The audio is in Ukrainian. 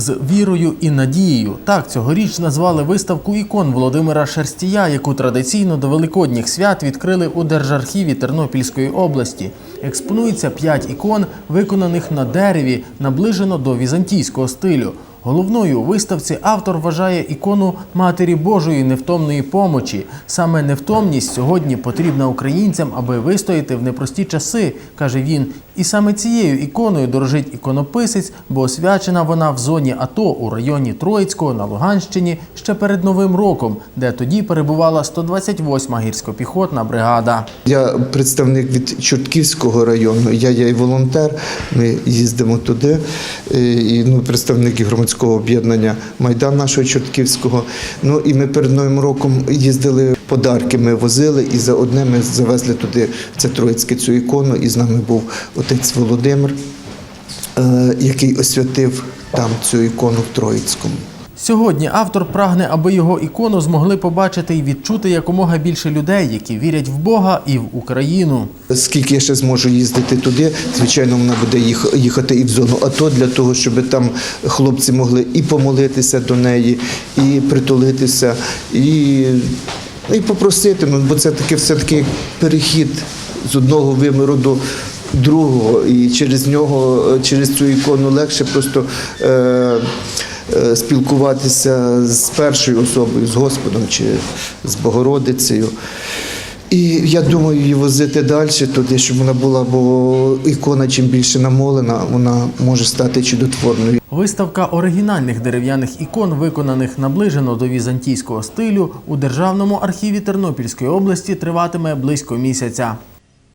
з вірою і надією. Так цьогоріч назвали виставку ікон Володимира Шерстія, яку традиційно до великодніх свят відкрили у Держархіві Тернопільської області. Експонується п'ять ікон, виконаних на дереві, наближено до візантійського стилю. Головною у виставці автор вважає ікону Матері Божої невтомної помочі. Саме невтомність сьогодні потрібна українцям, аби вистояти в непрості часи, каже він. І саме цією іконою дорожить іконописець, бо освячена вона в зоні АТО у районі Троїцького на Луганщині ще перед Новим роком, де тоді перебувала 128-ма гірсько-піхотна бригада. Я представник від Чортківського району. Я є і волонтер. Ми їздимо туди. Е, І ну, представники громадського об'єднання Майдан нашого Чортківського. Ну і ми перед Новим роком їздили. Подарки ми возили і за одне ми завезли туди це Троїцьке цю ікону. І з нами був отець Володимир, е, який освятив там цю ікону в Троїцькому. Сьогодні автор прагне, аби його ікону змогли побачити і відчути якомога більше людей, які вірять в Бога і в Україну. Скільки я ще зможу їздити туди, звичайно, вона буде їхати і в зону АТО для того, щоб там хлопці могли і помолитися до неї, і притулитися, і, ну, і попросити. Ну, бо це таки все-таки перехід з одного виміру до другого. І через нього, е, через цю ікону легше просто. Е, е, Спілкуватися з першою особою, з Господом чи з Богородицею. І я думаю, її возити далі туди, щоб вона була, бо ікона чим більше намолена, вона може стати чудотворною. Виставка оригінальних дерев'яних ікон, виконаних наближено до візантійського стилю, у Державному архіві Тернопільської області триватиме близько місяця.